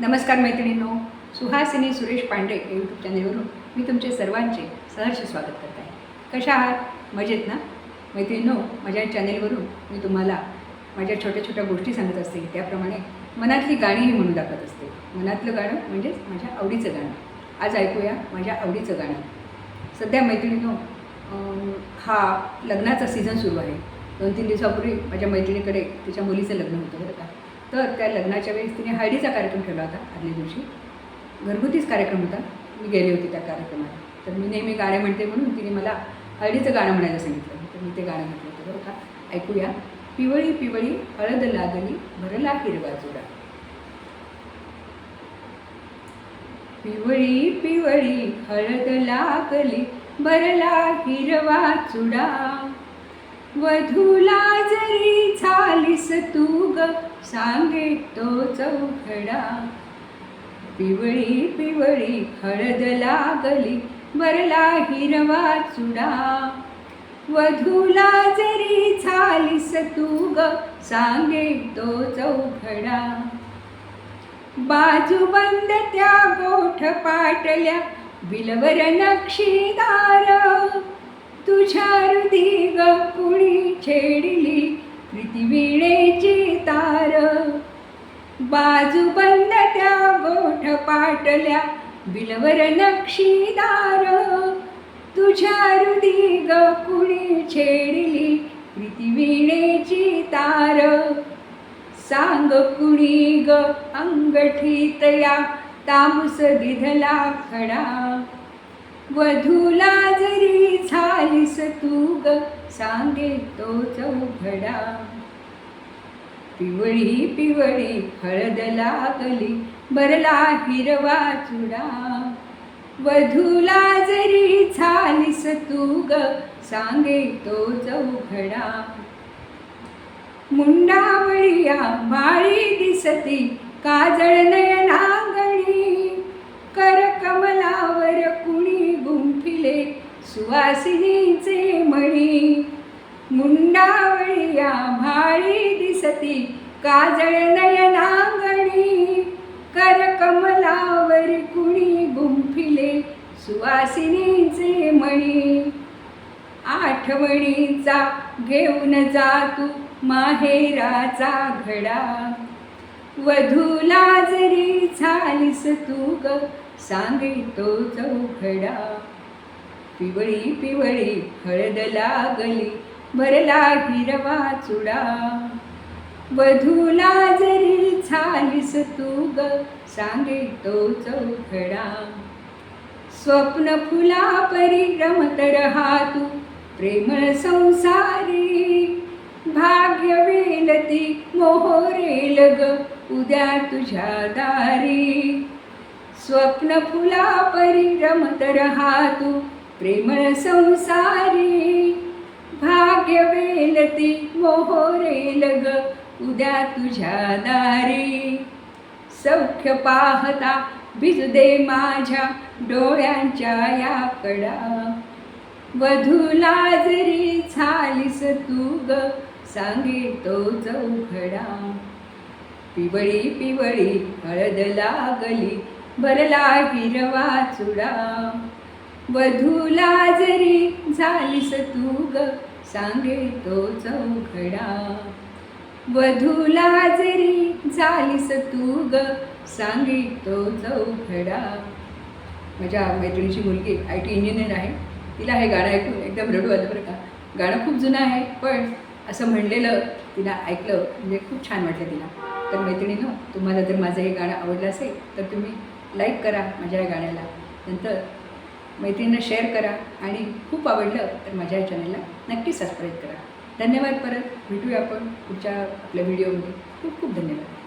नमस्कार मैत्रिणींनो सुहासिनी सुरेश पांडे यूट्यूब चॅनेलवरून मी तुमचे सर्वांचे सहर्ष स्वागत करत आहे. कशा आहात? मजेत ना? मैत्रिणींनो माझ्या चॅनेलवरून मी तुम्हाला माझ्या छोट्या छोट्या गोष्टी सांगत असते. त्याप्रमाणे मनातली गाणीही म्हणून दाखवत असते. मनातलं गाणं म्हणजेच माझ्या आवडीचं गाणं. आज ऐकूया माझ्या आवडीचं गाणं. सध्या मैत्रिणींनो हा लग्नाचा सीझन सुरू आहे. दोन तीन दिवसापूर्वी माझ्या मैत्रिणीकडे तिच्या मुलीचं लग्न होतं बरं का. तर त्या लग्नाच्या वेळेस तिने हळदीचा कार्यक्रम ठेवला होता आदल्या दिवशी. घरगुतीच कार्यक्रम होता. मी गेले होते त्या कार्यक्रमाला. तर मी नेहमी गाणे म्हणते म्हणून तिने मला हळदीचं गाणं म्हणायला सांगितलं. तर मी ते गाणं म्हटलं होतं बरं का. ऐकूया. पिवळी पिवळी हळद लागली भरला हिरवा चुडा पिवळी पिवळी हळद लागली भरला हिरवा चुडा वधूला जरी झालीस तू ग सांगे तो चौघडा. पिवळी पिवळी हळद लागली बरला हिरवा चुडा. वधूला जरी झालीस तू ग सांगे तो चौघडा. बाजू बंद त्या गोठ पाटल्या बिलवर नक्षीदार. तुझ्या हृदी ग कुणी छेडली? प्रीतिवीणेची तार. बाजू बंद त्या गोठ पाटल्या बिलवर नक्षीदार. तुझ्या हृदी ग कुणी छेडली? प्रीतिवीणेची तार. सांग कुणी ग अंगठीतया या दिधला खडा? वधूला जरी झालीस तू ग सांगे तो चौघडा. पिवळी पिवळी हळद लागली बरला हिरवा चुडा. वधूला जरी झालीस तू ग सांगे तो चौघडा. मुंडावळिया बाळी दिसती काजळ नयना गुंफिले सुवासिनीचे मणी मुंडावळिया आभाळी दिसती काजळ नयनांगणी. करकमलावर कुणी गुंफिले सुवासिनीचे मणी आठवणीचा घेऊन जा तू माहेराचा घडा. वधूला जरी झालीस तू ग सांगितो चौघडा. पिवळी पिवळी हळद लागली भरला हिरवा चुडा. वधूला जरी झालीस तू ग सांगे तो चौघडा स्वप्न फुला परी रमत रहा तू प्रेमळ संसारी. भाग्य वेलती मोहरेल ग उद्या तुझ्या दारी. स्वप्न फुला परी रमत रहा तू प्रेमळ संसारी भाग्य वेलती मोहरेल ग उद्या तुझ्या दारी. सौख्य पाहता भिजू दे माझ्या डोळ्यांच्या या कडा वधूला जरी झालीस तू ग सांगे तो चौघडा. पिवळी पिवळी हळद लागली भरला हिरवा चुडा. वधूला जरी झालीस तू ग सांगे तो चौघडा वधूला जरी झालीस तू ग सांगे तो चौघडा माझ्या मैत्रिणीची मुलगी आय टी इंजिनियर आहे. तिला हे गाणं ऐकून एकदम रडू आलं बरं का. गाणं खूप जुनं आहे पण असं म्हणलेलं तिला ऐकलं म्हणजे खूप छान वाटलं तिला. तर मैत्रिणीनं तुम्हाला जर माझं हे गाणं आवडलं असेल तर तुम्ही लाईक करा माझ्या या गाण्याला. नंतर मैत्रिणींना शेअर करा आणि खूप आवडलं तर माझ्या या चॅनलला नक्की सबस्क्राईब करा. धन्यवाद परत. भेटूया आपण पुढच्या आपल्या व्हिडिओमध्ये खूप खूप धन्यवाद.